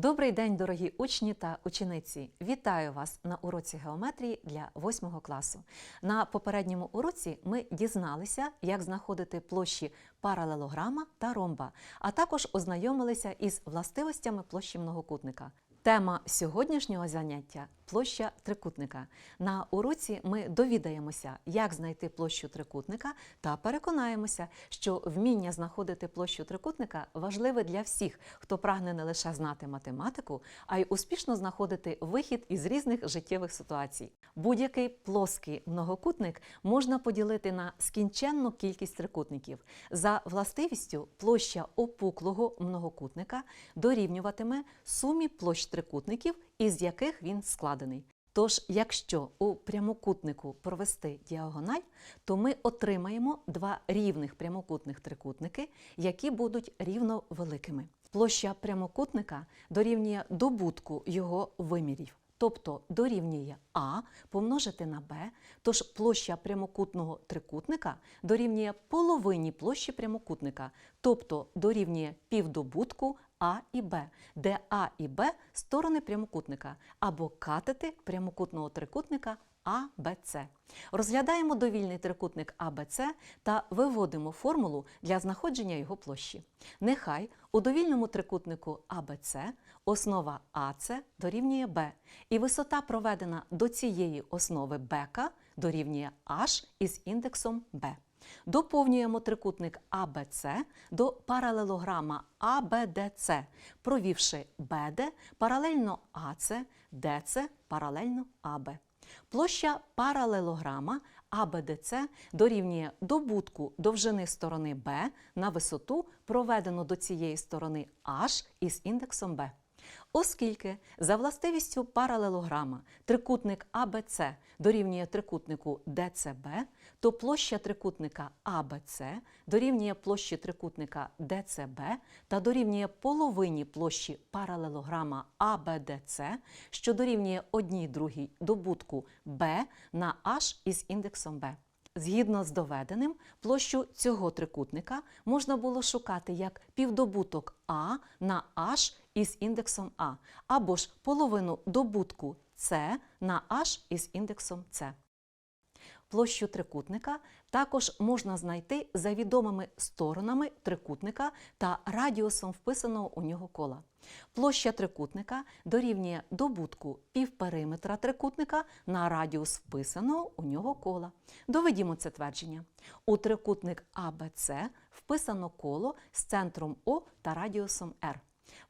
Добрий день, дорогі учні та учениці! Вітаю вас на уроці геометрії для 8 класу. На попередньому уроці ми дізналися, як знаходити площі паралелограма та ромба, а також ознайомилися із властивостями площі многокутника. Тема сьогоднішнього заняття площа трикутника. На уроці ми довідаємося, як знайти площу трикутника, та переконаємося, що вміння знаходити площу трикутника важливе для всіх, хто прагне не лише знати математику, а й успішно знаходити вихід із різних життєвих ситуацій. Будь-який плоский многокутник можна поділити на скінченну кількість трикутників. За властивістю, площа опуклого многокутника дорівнюватиме сумі площ трикутників, із яких він складений. Тож, якщо у прямокутнику провести діагональ, то ми отримаємо два рівних прямокутних трикутники, які будуть рівно великими. Площа прямокутника дорівнює добутку його вимірів, тобто дорівнює А помножити на Б, тож площа прямокутного трикутника дорівнює половині площі прямокутника, тобто дорівнює півдобутку А і Б, де А і Б сторони прямокутника або катети прямокутного трикутника АБЦ. Розглядаємо довільний трикутник АБЦ та виводимо формулу для знаходження його площі. Нехай у довільному трикутнику АБЦ основа АЦ дорівнює Б, і висота, проведена до цієї основи БК, дорівнює H із індексом Б. Доповнюємо трикутник АБЦ до паралелограма АБДЦ, провівши БД паралельно АЦ, ДЦ паралельно АБ. Площа паралелограма АБДЦ дорівнює добутку довжини сторони Б на висоту, проведену до цієї сторони H із індексом Б. Оскільки за властивістю паралелограма трикутник АБЦ дорівнює трикутнику ДЦБ, то площа трикутника АБЦ дорівнює площі трикутника ДЦБ та дорівнює половині площі паралелограма АБДЦ, що дорівнює одній другій добутку Б на H із індексом Б. Згідно з доведеним, площу цього трикутника можна було шукати як півдобуток А на H із індексом А, або ж половину добутку С на H із індексом С. Площу трикутника також можна знайти за відомими сторонами трикутника та радіусом вписаного у нього кола. Площа трикутника дорівнює добутку півпериметра трикутника на радіус вписаного у нього кола. Доведімо це твердження. У трикутник АБЦ вписано коло з центром О та радіусом R.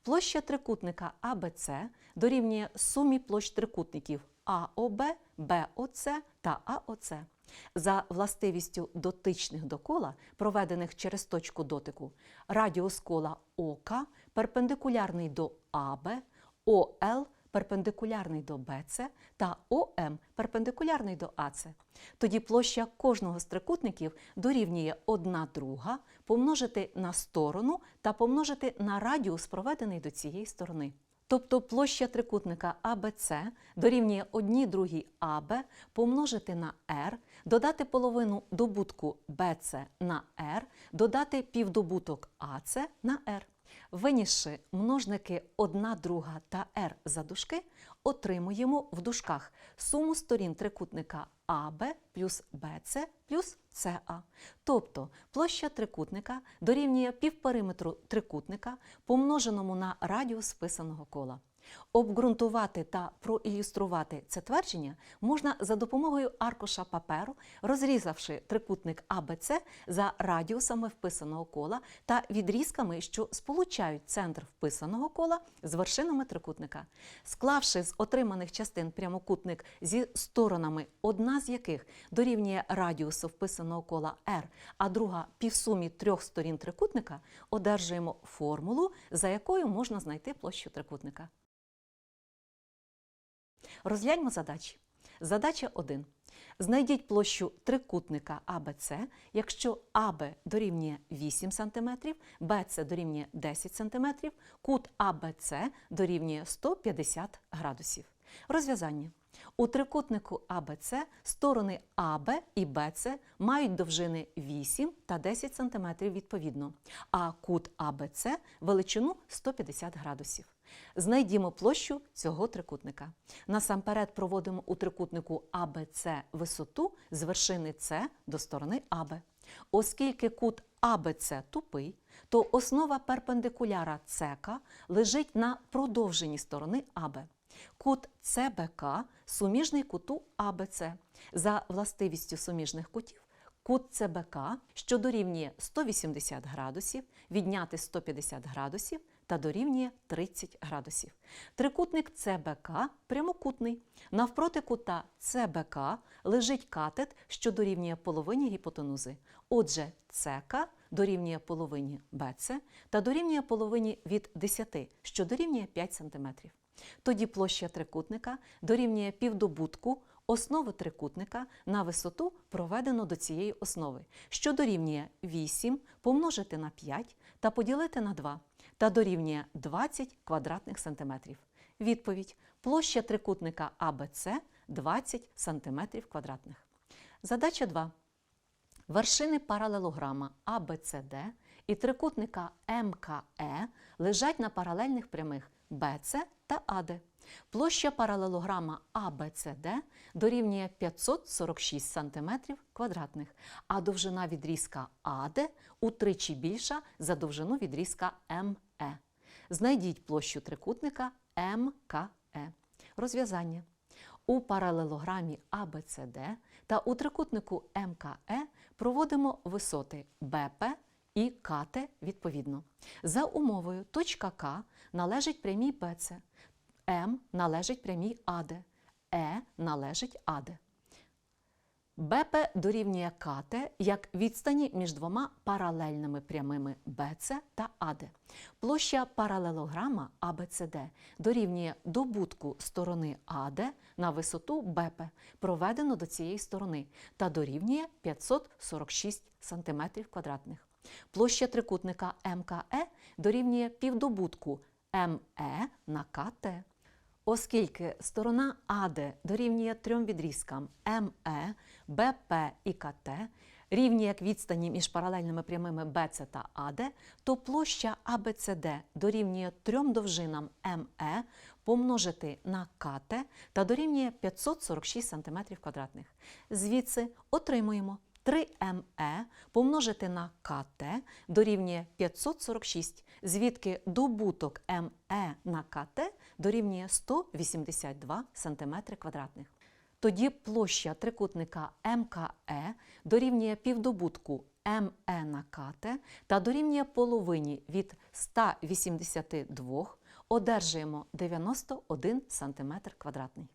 Площа трикутника АБЦ дорівнює сумі площ трикутників АОБ, БОЦ та АОЦ. За властивістю дотичних до кола, проведених через точку дотику, радіус кола ОК перпендикулярний до АБ, ОЛ перпендикулярний до БЦ та ОМ перпендикулярний до АЦ. Тоді площа кожного з трикутників дорівнює 1 друга помножити на сторону та помножити на радіус, проведений до цієї сторони. Тобто площа трикутника АБЦ дорівнює 1 другій АБ помножити на R, додати половину добутку BC на R, додати півдобуток АЦ на R. Винісши множники 1 друга та r за дужки, отримуємо в дужках суму сторін трикутника АБ плюс БЦ плюс СА. Тобто площа трикутника дорівнює півпериметру трикутника, помноженому на радіус списаного кола. Обґрунтувати та проілюструвати це твердження можна за допомогою аркуша паперу, розрізавши трикутник АБЦ за радіусами вписаного кола та відрізками, що сполучають центр вписаного кола з вершинами трикутника. Склавши з отриманих частин прямокутник зі сторонами, одна з яких дорівнює радіусу вписаного кола R, а друга півсумі трьох сторін трикутника, одержуємо формулу, за якою можна знайти площу трикутника. Розгляньмо задачі. Задача 1. Знайдіть площу трикутника АБЦ, якщо АБ дорівнює 8 см, БЦ дорівнює 10 см, кут АБЦ дорівнює 150 градусів. Розв'язання. У трикутнику АБЦ сторони АБ і БЦ мають довжини 8 та 10 см відповідно, а кут АБЦ величину 150 градусів. Знайдімо площу цього трикутника. Насамперед проводимо у трикутнику АБЦ висоту з вершини С до сторони АБ. Оскільки кут АБЦ тупий, то основа перпендикуляра СК лежить на продовженні сторони АБ. Кут ЦБК суміжний куту АБЦ. За властивістю суміжних кутів Кут ЦБК, що дорівнює 180 градусів, відняти 150 градусів та дорівнює 30 градусів. Трикутник ЦБК прямокутний. Навпроти кута ЦБК лежить катет, що дорівнює половині гіпотенузи. Отже, ЦК дорівнює половині БЦ та дорівнює половині від 10, що дорівнює 5 см. Тоді площа трикутника дорівнює півдобутку основи трикутника на висоту проведено до цієї основи, що дорівнює 8 помножити на 5 та поділити на 2 та дорівнює 20 квадратних сантиметрів. Відповідь: площа трикутника АБЦ 20 сантиметрів квадратних. Задача 2. Вершини паралелограма ABCD і трикутника МКЕ лежать на паралельних прямих BC та AD. Площа паралелограма ABCD дорівнює 546 см квадратних, а довжина відрізка AD утричі більша за довжину відрізка ME. Знайдіть площу трикутника МКЕ. Розв'язання. У паралелограмі ABCD та у трикутнику МКЕ проводимо висоти БП і КТ відповідно. За умовою точка К належить прямій БЦ, М належить прямій АД, Е належить АД. БП дорівнює КТ як відстані між двома паралельними прямими БЦ та АД. Площа паралелограма АБЦД дорівнює добутку сторони АД на висоту БП, проведено до цієї сторони, та дорівнює 546 см квадратних. Площа трикутника МКЕ дорівнює півдобутку МЕ на КТ. Оскільки сторона АД дорівнює трьом відрізкам МЕ, БП і КТ, рівні як відстані між паралельними прямими БЦ та АД, то площа АБЦД дорівнює трьом довжинам МЕ помножити на КТ та дорівнює 546 см квадратних. Звідси отримуємо 3МЕ помножити на КТ дорівнює 546, звідки добуток МЕ на КТ дорівнює 182 см квадратних. Тоді площа трикутника МКЕ дорівнює півдобутку МЕ на КТ та дорівнює половині від 182, одержуємо 91 см квадратний.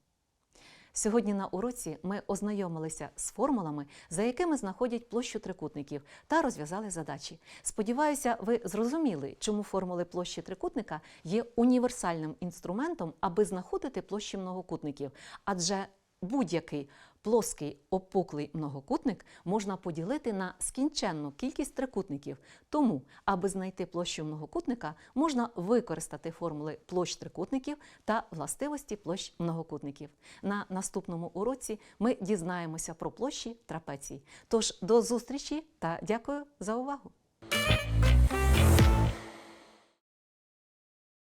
Сьогодні на уроці ми ознайомилися з формулами, за якими знаходять площу трикутників, та розв'язали задачі. Сподіваюся, ви зрозуміли, чому формули площі трикутника є універсальним інструментом, аби знаходити площі многокутників, адже будь-який плоский опуклий многокутник можна поділити на скінченну кількість трикутників. Тому, аби знайти площу многокутника, можна використати формули площ трикутників та властивості площ многокутників. На наступному уроці ми дізнаємося про площі трапецій. Тож до зустрічі та дякую за увагу!